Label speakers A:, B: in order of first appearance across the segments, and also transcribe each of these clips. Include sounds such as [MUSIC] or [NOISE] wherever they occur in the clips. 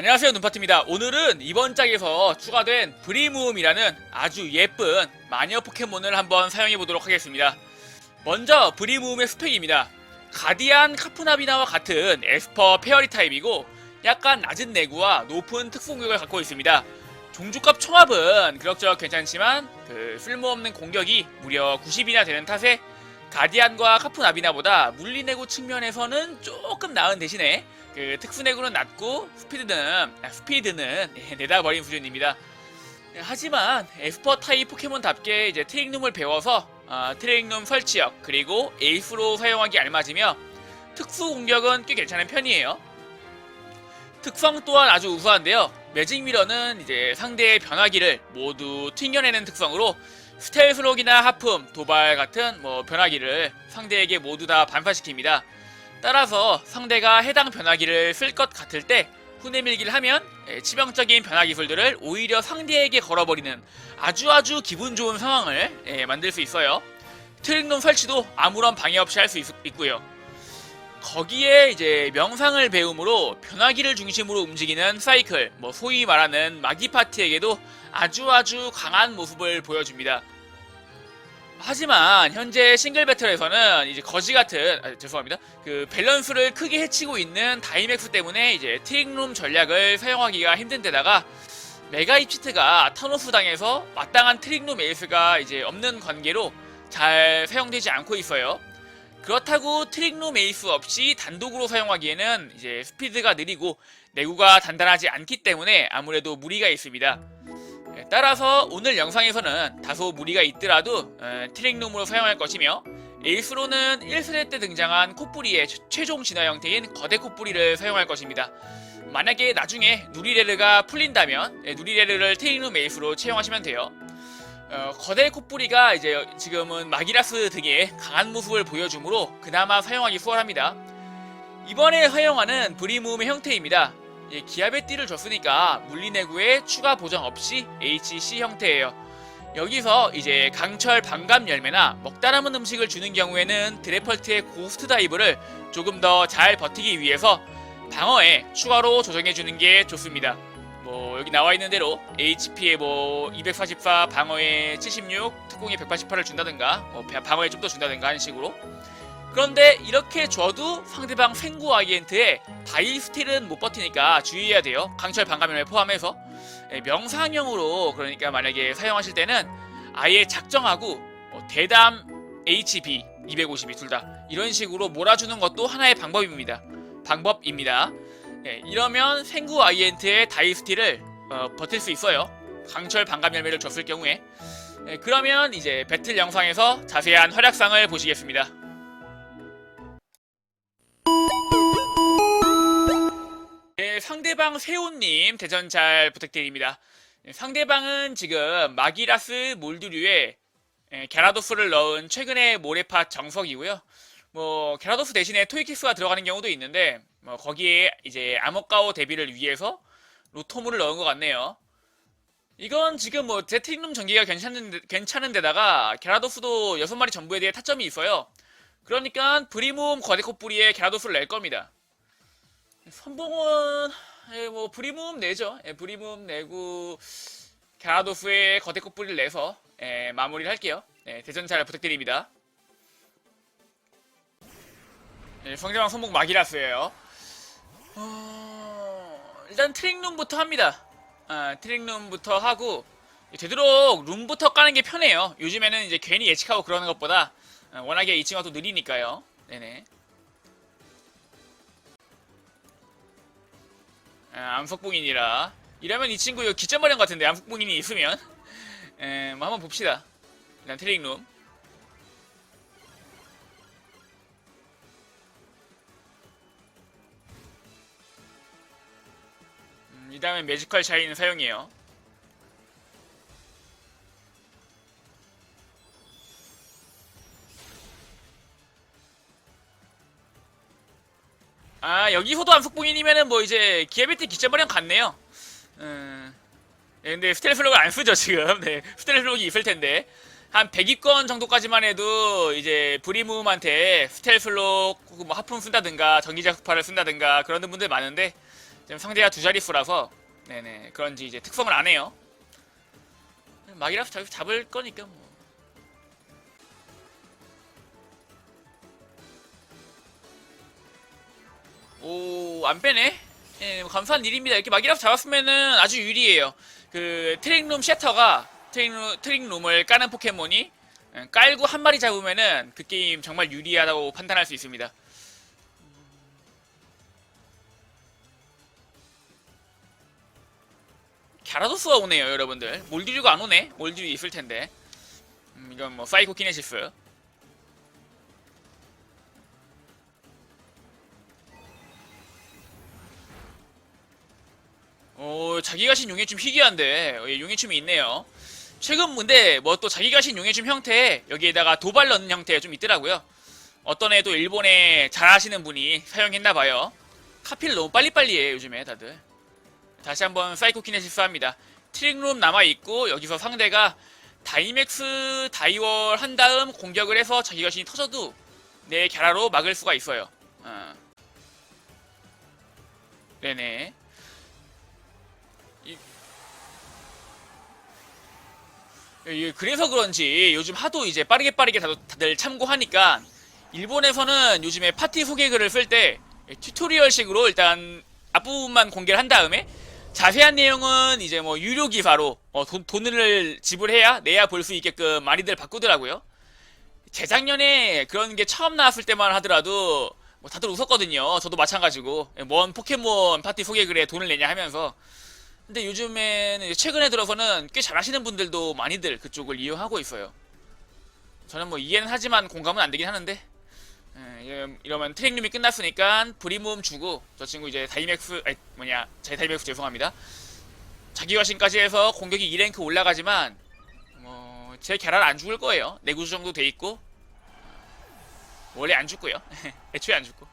A: 안녕하세요 눈파트입니다. 오늘은 이번 짝에서 추가된 브리무음이라는 아주 예쁜 마녀 포켓몬을 한번 사용해 보도록 하겠습니다. 먼저 브리무음의 스펙입니다. 가디안 카푸나비나와 같은 에스퍼 페어리 타입이고 약간 낮은 내구와 높은 특수 공격을 갖고 있습니다. 종주값 총합은 그럭저럭 괜찮지만 그 쓸모없는 공격이 무려 90이나 되는 탓에 가디안과 카푸나비나보다 물리내구 측면에서는 조금 나은 대신에 그 특수내구는 낮고 스피드는 아, 스피드는 예, [LAUGHS] 내다버린 수준입니다. 예, 하지만 에스퍼 타입 포켓몬답게 이제 트릭룸을 배워서 어, 트릭룸 설치력 그리고 에이스로 사용하기 알맞으며 특수 공격은 꽤 괜찮은 편이에요. 특성 또한 아주 우수한데요. 매직 미러는 이제 상대의 변화기를 모두 튕겨내는 특성으로 스텔스록이나 하품, 도발 같은 뭐 변화기를 상대에게 모두 다 반사시킵니다. 따라서 상대가 해당 변화기를 쓸 것 같을 때 후내밀기를 하면 예, 치명적인 변화 기술들을 오히려 상대에게 걸어버리는 아주 아주 기분 좋은 상황을 예, 만들 수 있어요. 트릭룸 설치도 아무런 방해 없이 할 수 있고요. 거기에 이제 명상을 배움으로 변화기를 중심으로 움직이는 사이클, 뭐 소위 말하는 마기 파티에게도 아주 아주 강한 모습을 보여줍니다. 하지만 현재 싱글 배틀에서는 이제 거지 같은 아, 죄송합니다. 그 밸런스를 크게 해치고 있는 다이맥스 때문에 이제 트릭룸 전략을 사용하기가 힘든 데다가 메가 입치트가 타노스 당해서 마땅한 트릭룸 에이스가 이제 없는 관계로 잘 사용되지 않고 있어요. 그렇다고 트릭룸 에이스 없이 단독으로 사용하기에는 이제 스피드가 느리고 내구가 단단하지 않기 때문에 아무래도 무리가 있습니다. 예, 따라서 오늘 영상에서는 다소 무리가 있더라도 어, 트릭룸으로 사용할 것이며 에이스로는 1세대 때 등장한 코뿌리의 최- 최종 진화 형태인 거대 코뿌리를 사용할 것입니다. 만약에 나중에 누리레르가 풀린다면 예, 누리레르를 트릭룸 에이스로 채용하시면 돼요. 어, 거대 코뿌리가 이제 지금은 마기라스 등의 강한 모습을 보여주므로 그나마 사용하기 수월합니다. 이번에 사용하는 브리무음의 형태입니다. 예, 기압의 띠를 줬으니까 물리내구에 추가 보정 없이 HC 형태예요. 여기서 이제 강철 반감 열매나 먹다 남은 음식을 주는 경우에는 드래펄트의 고스트 다이브를 조금 더 잘 버티기 위해서 방어에 추가로 조정해 주는 게 좋습니다. 뭐 여기 나와 있는 대로 HP에 뭐 244, 방어에 76, 특공에 188을 준다든가 뭐 방어에 좀 더 준다든가 하는 식으로 그런데 이렇게 줘도 상대방 생구 아이엔트에 다이스틸은 못 버티니까 주의해야 돼요. 강철 반감염을 포함해서 예, 명상형으로 그러니까 만약에 사용하실 때는 아예 작정하고 뭐 대담 HB 252 둘 다 이런 식으로 몰아주는 것도 하나의 방법입니다. 방법입니다. 예, 이러면 생구 아이엔트의 다이스틸을 어, 버틸 수 있어요. 강철 반감 열매를 줬을 경우에 예, 그러면 이제 배틀 영상에서 자세한 활약상을 보시겠습니다. 상대방 세훈님 대전 잘 부탁드립니다. 네, 상대방은 지금 마기라스 몰드류에 예, 갸라도스를 넣은 최근의 모래파 정석이고요. 뭐 갸라도스 대신에 토이키스가 들어가는 경우도 있는데 뭐 거기에 이제 아모카오 데뷔를 위해서 로토무를 넣은 것 같네요. 이건 지금 뭐 제트링룸 전기가 괜찮은 괜찮은데다가 갸라도스도 6마리 전부에 대해 타점이 있어요. 그러니까 브리몸 거대코 뿌리에 갸라도스를 낼 겁니다. 선봉은 예, 뭐 브리몸 내죠. 예, 브리몸 내고 갸라도스의 거대코 뿌리를 내서 예, 마무리를 할게요. 예, 대전 잘 부탁드립니다. 예, 상대방 선봉 마기라스예요. 어... 일단 트릭룸부터 합니다. 아, 트릭룸부터 하고 되도록 룸부터 까는 게 편해요. 요즘에는 이제 괜히 예측하고 그러는 것보다 어, 워낙에 이 친구가 또 느리니까요. 네네. 아, 암석봉인이라 이러면 이 친구 이거 기점 마련 같은데 암석봉인이 있으면 에, 뭐 한번 봅시다. 일단 트릭룸. 음, 이 다음에 매지컬 샤인 사용이에요. 아 여기서도 암석봉인이면은 뭐 이제 기아베티 기점마련 같네요. 음, 네, 근데 스텔스록을 안 쓰죠 지금. 네, 스텔스록이 있을 텐데 한 100위권 정도까지만 해도 이제 브리무음한테 스텔스록 혹은 뭐 하품 쓴다든가 전기작파를 쓴다든가 그런 분들 많은데 지금 상대가 두 자릿수라서 네네 그런지 이제 특성을 안 해요. 막이라서 잡, 잡을 거니까 뭐. 오, 안 빼네? 예, 뭐 감사한 일입니다. 이렇게 막이라서 잡았으면은 아주 유리해요. 그, 트릭룸 셔터가 트릭룸, 트릭룸을 까는 포켓몬이 예, 깔고 한 마리 잡으면은 그 게임 정말 유리하다고 판단할 수 있습니다. 갸라도스가 오네요, 여러분들. 몰디류가 안 오네? 몰디류 있을 텐데. 음, 이건 뭐, 사이코 키네시스. 어, 자기 가신 용해춤 희귀한데, 어, 예, 용해춤이 있네요. 최근 근데 뭐 또 자기 가신 용해춤 형태, 여기에다가 도발 넣는 형태가 좀 있더라고요. 어떤 애도 일본에 잘하시는 분이 사용했나봐요. 카피를 너무 빨리빨리 해요, 요즘에 다들. 다시 한번 사이코 키네시스 합니다. 트릭룸 남아있고, 여기서 상대가 다이맥스 다이월 한 다음 공격을 해서 자기 자신이 터져도 내 갸라로 막을 수가 있어요. 어. 네네. 그래서 그런지 요즘 하도 이제 빠르게 빠르게 다들, 참고하니까 일본에서는 요즘에 파티 소개글을 쓸 때 튜토리얼식으로 일단 앞부분만 공개를 한 다음에 자세한 내용은 이제 뭐 유료 기사로 어, 돈, 돈을 지불해야 내야 볼 수 있게끔 많이들 바꾸더라고요. 재작년에 그런 게 처음 나왔을 때만 하더라도 뭐 다들 웃었거든요. 저도 마찬가지고 뭔 포켓몬 파티 소개글에 돈을 내냐 하면서 근데 요즘에는 최근에 들어서는 꽤 잘하시는 분들도 많이들 그쪽을 이용하고 있어요. 저는 뭐 이해는 하지만 공감은 안 되긴 하는데 예, 이러- 이러면 트랙룸이 끝났으니까 브리몸 주고 저 친구 이제 다이맥스 아니 뭐냐 제 다이맥스 죄송합니다. 자기 화신까지 해서 공격이 2랭크 올라가지만 뭐제 계란 안 죽을 거예요. 내구수 정도 돼 있고 원래 안 죽고요. [LAUGHS] 애초에 안 죽고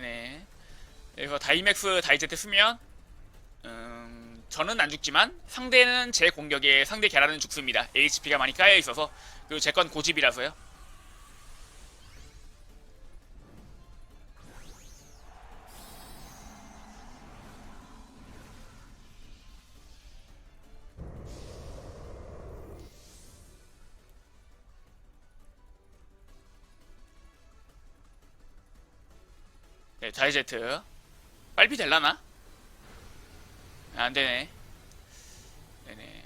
A: 네네. 그래서 다이맥스 다이제트 쓰면 음, 저는 안 죽지만 상대는 제 공격에 상대 계란은 죽습니다. HP가 많이 까여 있어서 그리고 제 건 고집이라서요. 네, 다이제트. 빨리 될라나? 아, 안 되네. 네네.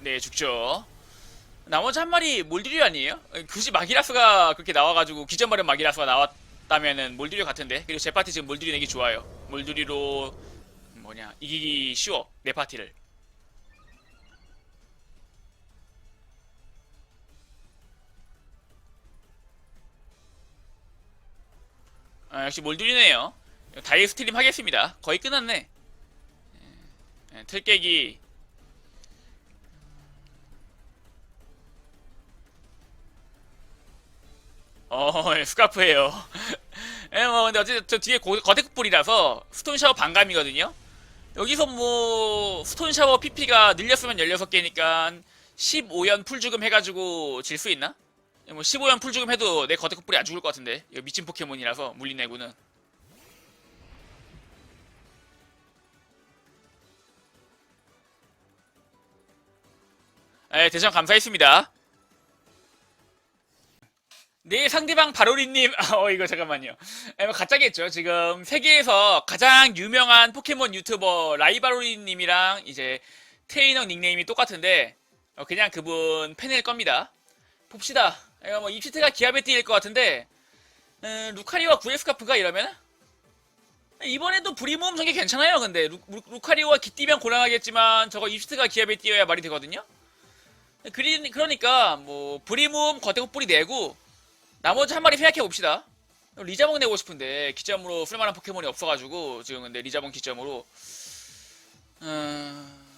A: 네, 죽죠. 나머지 한 마리 몰디류 아니에요? 굳이 마기라스가 그렇게 나와가지고 기존발은 마기라스가 나왔다면은 몰디류 같은데 그리고 제 파티 지금 몰디류 내기 좋아요 몰디류로 뭐냐 이기기 쉬워 내 파티를 아, 역시 몰두리네요. 다이 스트림 하겠습니다. 거의 끝났네. 예, 예, 틀 깨기. 어, 예, 스카프예요. [LAUGHS] 예, 뭐 근데 어쨌든 저 뒤에 고, 거대급불이라서 스톤 샤워 반감이거든요. 여기서 뭐 스톤 샤워 PP가 늘렸으면 16개니까 15연 풀죽음 해가지고 질 수 있나? 뭐 15연 풀죽음 해도 내 거대급 뿌리 안 죽을 것 같은데. 이거 미친 포켓몬이라서 물리내고는. 에 대전 감사했습니다. 네 상대방 바로리님 [LAUGHS] 어 이거 잠깐만요. 에, 뭐 가짜겠죠. 지금 세계에서 가장 유명한 포켓몬 유튜버 라이바로리님이랑 이제 트레이너 닉네임이 똑같은데 어, 그냥 그분 팬일 겁니다. 봅시다. 이거 뭐 입시트가 띄일 것 같은데 음, 루카리오와 구에스카프가 이러면 이번에도 브리몸 전개 괜찮아요. 근데 루, 루, 카리오와 기띠면 곤란하겠지만 저거 입시트가 띄어야 말이 되거든요. 그리, 그러니까 뭐 브리몸 거대고 뿌리 내고 나머지 한 마리 생각해 봅시다. 리자몽 내고 싶은데 기점으로 쓸만한 포켓몬이 없어가지고 지금 근데 리자몽 기점으로 음...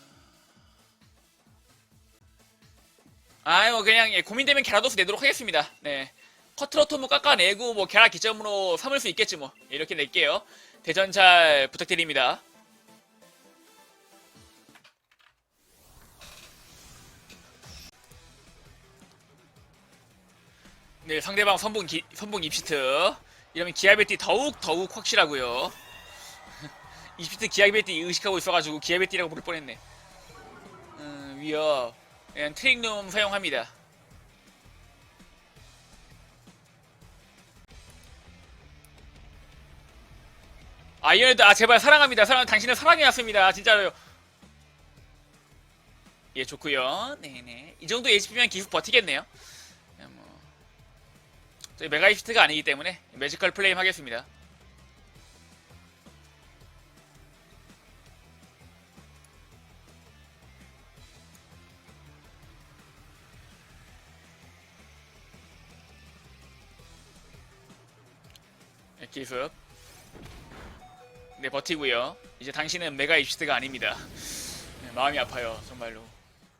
A: 아유 그냥 예, 고민되면 갸라도스 내도록 하겠습니다. 네. 커트로토무 깎아내고 뭐 계란 기점으로 삼을 수 있겠지 뭐 이렇게 낼게요. 대전 잘 부탁드립니다. 네, 상대방 선봉 기, 선봉 입시트. 이러면 기아베티 더욱 더욱 확실하고요. [LAUGHS] 입시트 기아베티 의식하고 있어가지고 기아베티라고 부를 뻔했네. 음, 위 어. 예, 트릭룸 사용합니다. 아이언헤드 아 제발 사랑합니다. 사랑 당신을 사랑해왔습니다. 진짜로요. 예 좋고요. 네네 이 정도 HP면 기습 버티겠네요. 예, 뭐 저희 메가 이프트가 아니기 때문에 매지컬 플레임 하겠습니다. 기습 네 버티고요. 이제 당신은 메가 입시트가 아닙니다. 네, 마음이 아파요 정말로.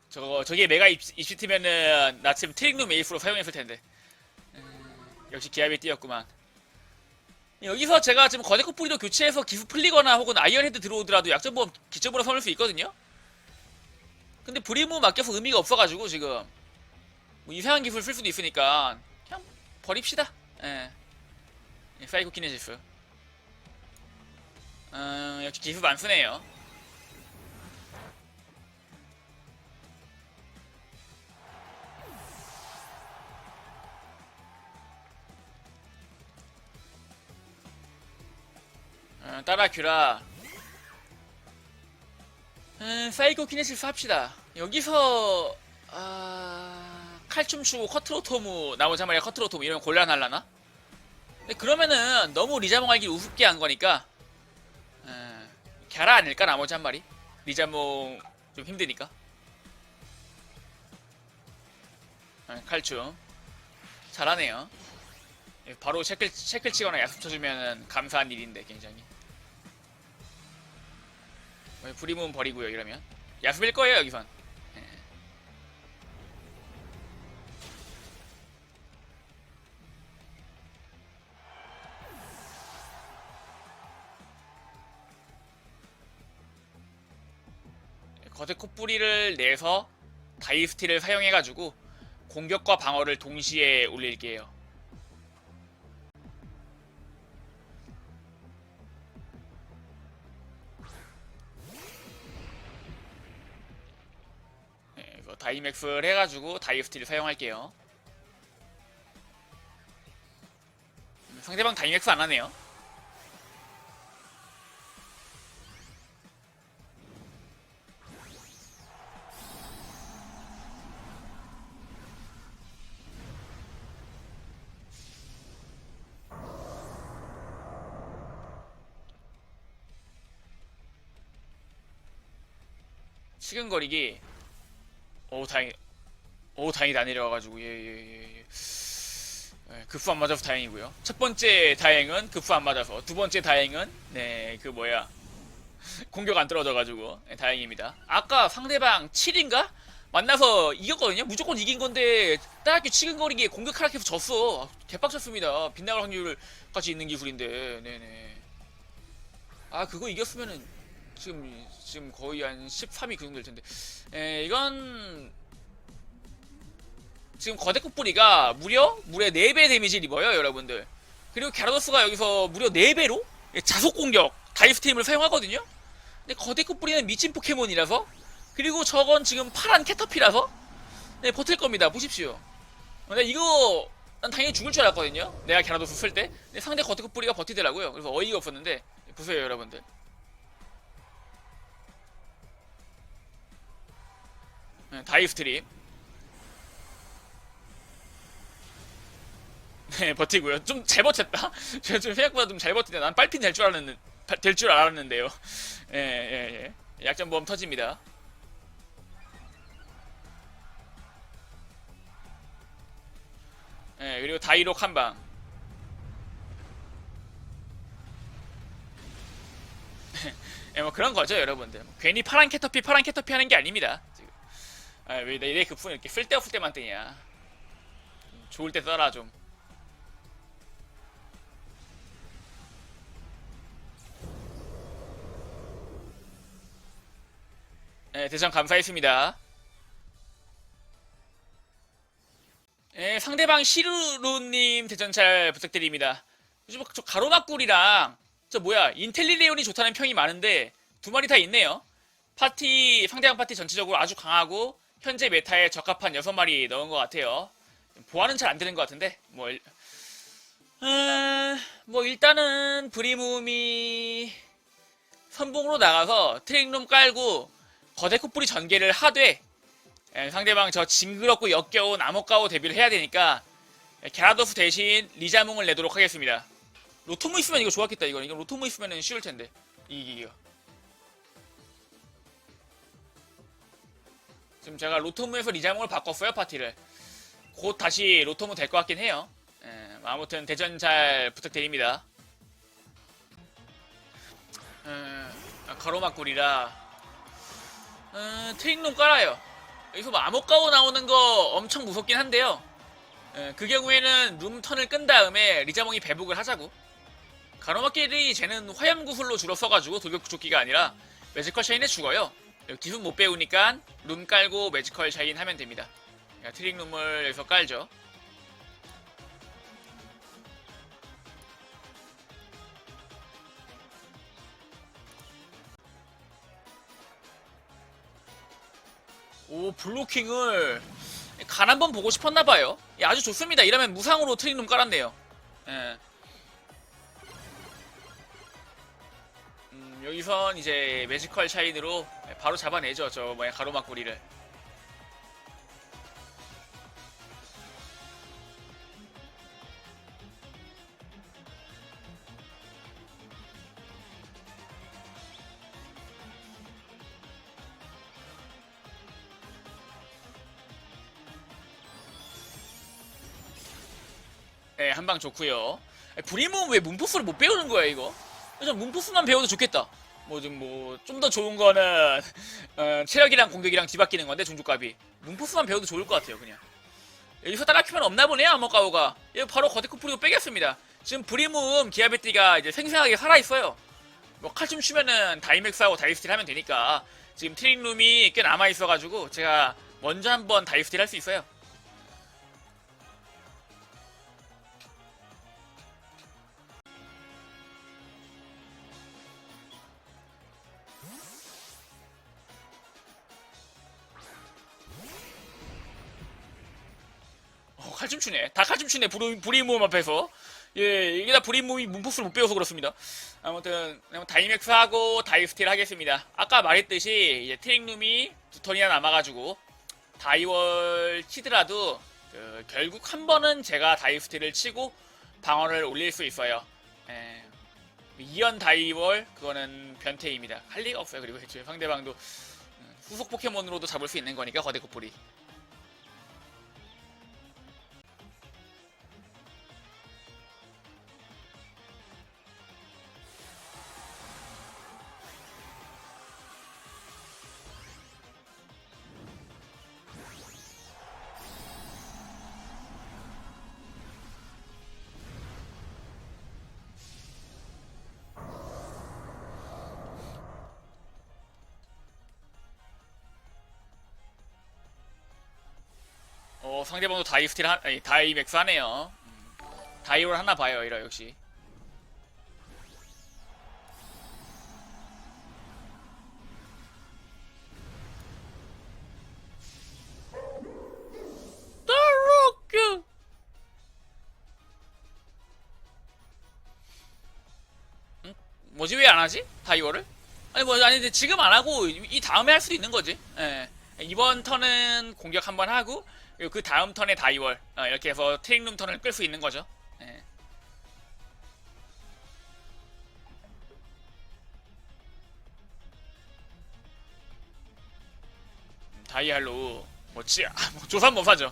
A: 저거 저게 메가 입, 입시트면은 나 지금 트릭룸 에이프로 사용했을 텐데. 음, 역시 기압이 뛰었구만. 여기서 제가 지금 거대코 뿌리도 교체해서 기fu 풀리거나 혹은 아이언헤드 들어오더라도 약점보험 기점으로 삼을 수 있거든요. 근데 브리무 맡겨서 의미가 없어가지고 지금 뭐 이상한 기술 쓸 수도 있으니까 그냥 버립시다. 예. 예, 사이코 키네시스. 음, 역시 기술 안 쓰네요. 음, 따라 큐라. 음, 사이코 키네시스 합시다. 여기서 아, 칼춤 추고 커트로토무 나오자 말이야 커트로토무 이러면 곤란할라나? 그러면은 너무 리자몽 알기 우습게 한 거니까 에, 갸라 아닐까 나머지 한 마리? 리자몽 좀 힘드니까. 에, 칼춤 잘하네요. 예, 바로 체클, 체클 치거나 야습 쳐주면 감사한 일인데 굉장히. 어, 브리문 버리고요 이러면? 야습일 거예요 여기선 거대 콧뿌리를 내서 다이스티를 사용해가지고 공격과 방어를 동시에 올릴게요. 네, 다이맥스를 해가지고 다이스티를 사용할게요. 음, 상대방 다이맥스 안 하네요. 치근거리기. 오 다행 오 다행히 다 내려와가지고 예예예 예, 예. 급수 안 맞아서 다행이고요. 첫 번째 다행은 급수 안 맞아서 두 번째 다행은 네 그 뭐야. [LAUGHS] 공격 안 떨어져가지고 네, 다행입니다. 아까 상대방 7인가? 만나서 이겼거든요? 무조건 이긴 건데 따라게 치근거리기에 공격 하락해서 졌어. 개빡쳤습니다. 빗나갈 확률까지 있는 기술인데 네네. 아 그거 이겼으면은 지금 지금 거의 한 13이 그 정도 될 텐데. 에, 이건 지금 거대급 뿌리가 무려 무려 4배 데미지를 입어요, 여러분들. 그리고 갸라도스가 여기서 무려 4배로 자속 공격 다이스팀을 사용하거든요. 근데 거대급 뿌리는 미친 포켓몬이라서 그리고 저건 지금 파란 캐터피라서 네, 버틸 겁니다. 보십시오. 근데 이거 난 당연히 죽을 줄 알았거든요. 내가 갸라도스 쓸 때. 근데 상대 거대급 뿌리가 버티더라고요. 그래서 어이가 없었는데 보세요, 여러분들. 다이 스트림 네 버티고요. 좀 잘 버텼다? [LAUGHS] 제가 좀 생각보다 좀 잘 버티네. 난 빨핀 될 줄 알았는 될줄 알았는데요. 예 예 예. 약점 보험 터집니다. 예 그리고 다이록 한 방. [LAUGHS] 예, 뭐 그런 거죠 여러분들. 괜히 파란 캐터피 파란 캐터피 하는 게 아닙니다 아, 왜 내 그푼 이렇게 쓸데없을 때만 뜨냐. 좋을 때 써라 좀. 네, 대전 감사했습니다. 네, 상대방 시루루님 대전 잘 부탁드립니다. 요즘 저 가로막골이랑 저 뭐야 인텔리레온이 좋다는 평이 많은데 두 마리 다 있네요. 파티 상대방 파티 전체적으로 아주 강하고 현재 메타에 적합한 여섯 마리 넣은 것 같아요. 보안은 잘 안 되는 것 같은데 뭐, 일... 음, 뭐 일단은 브리무미 선봉으로 나가서 트랙룸 깔고 거대 코뿔이 전개를 하되 예, 상대방 저 징그럽고 역겨운 암흑가오 데뷔를 해야 되니까 예, 게라도프 대신 리자몽을 내도록 하겠습니다. 로토무 있으면 이거 좋았겠다 이거 이거 로토무 있으면 쉬울 텐데 이기기가 지금 제가 로토무에서 리자몽을 바꿨어요 파티를. 곧 다시 로토무 될 것 같긴 해요. 예, 아무튼 대전 잘 부탁드립니다. 음, 아, 가로막굴이라. 음, 트릭룸 깔아요. 여기서 뭐 암흑가오 나오는 거 엄청 무섭긴 한데요. 예, 그 경우에는 룸 턴을 끈 다음에 리자몽이 배북을 하자고. 가로막길이 쟤는 화염구슬로 주로 써가지고 돌격조끼가 아니라 매지컬 샤인에 죽어요. 기술 못 배우니까 룸 깔고 매지컬 샤인 하면 됩니다. 트릭 룸을 여기서 깔죠. 오 블로킹을 간 한번 보고 싶었나봐요. 예, 아주 좋습니다. 이러면 무상으로 트릭 룸 깔았네요. 예. 여기선 이제 매지컬 샤인으로 바로 잡아내죠. 저 뭐야 가로막구리를. 네, 한방 좋고요. 브리몬 왜 문포스를 못 배우는 거야 이거? 좀 문포스만 배워도 좋겠다. 뭐 좀 뭐 좀 더 좋은 거는 [LAUGHS] 어, 체력이랑 공격이랑 뒤바뀌는 건데 종족값이 문포스만 배워도 좋을 것 같아요 그냥. 여기서 따라 큐면 없나 보네요 아머까오가. 이거 바로 거대코 뿌리고 빼겠습니다. 지금 브리문 기아베티가 이제 생생하게 살아 있어요. 뭐칼좀 추면은 다이맥스하고 다이스틸 하면 되니까 지금 트릭룸이 꽤 남아 있어가지고 제가 먼저 한번 다이스틸 할 수 있어요. 춤 추네. 다 칼춤. 브리, 브리모음 앞에서. 예, 이게 다 브리모음이 문포스를 못 배워서 그렇습니다. 아무튼, 그냥 다이맥스 하고 다이스틸 하겠습니다. 아까 말했듯이, 이제 트릭룸이 두 턴이나 남아가지고, 다이월 치더라도, 그, 결국 한 번은 제가 다이스틸을 치고, 방어를 올릴 수 있어요. 예. 이연 다이월, 그거는 변태입니다. 할 리가 없어요. 그리고 애초에 상대방도, 음, 후속 포켓몬으로도 잡을 수 있는 거니까, 거대 코뿔이. 어 상대방도 다이 스틸 하, 아니 다이 맥스 하네요. 음, 다이올 하나 봐요 이라 역시. 응? 뭐지 왜 안 하지? 다이올을? 아니 뭐 아니 근데 지금 안 하고 이이 다음에 할 수도 있는 거지. 예. 이번 턴은 공격 한번 하고 그리고 그 다음 턴에 다이월 어, 이렇게 해서 트릭룸 턴을 끌 수 있는 거죠. 예. 음, 다이알로 뭐지? 아, 뭐 조선 못 사죠.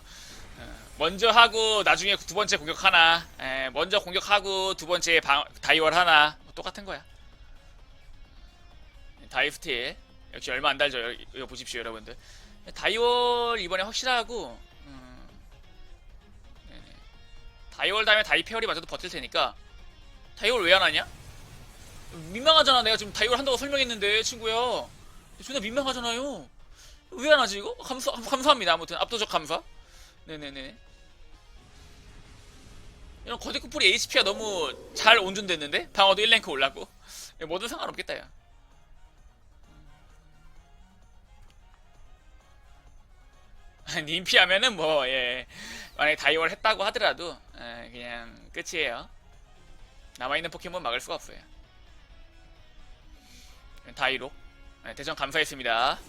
A: 어, 먼저 하고 나중에 두 번째 공격 하나. 예, 먼저 공격하고 두 번째 방, 다이월 하나. 뭐 똑같은 거야. 다이스틸 역시 얼마 안 달죠. 이거 보십시오, 여러분들. 다이월 이번에 확실하고 다이월 다음에 다이 페어리 맞아도 버틸 테니까 다이월 왜 안 하냐? 민망하잖아. 내가 지금 다이월 한다고 설명했는데 친구야. 존나 민망하잖아요. 왜 안 하지 이거? 감사 감사합니다. 아무튼 압도적 감사. 네네네. 이런 거대 쿠플이 HP가 너무 잘 온준됐는데 방어도 1랭크 올랐고 뭐든 상관없겠다 야. [LAUGHS] 님피 하면은 뭐 예. 만약에 다이월 했다고 하더라도 예, 그냥 끝이에요. 남아있는 포켓몬 막을 수가 없어요. 다이로 예, 대전 감사했습니다.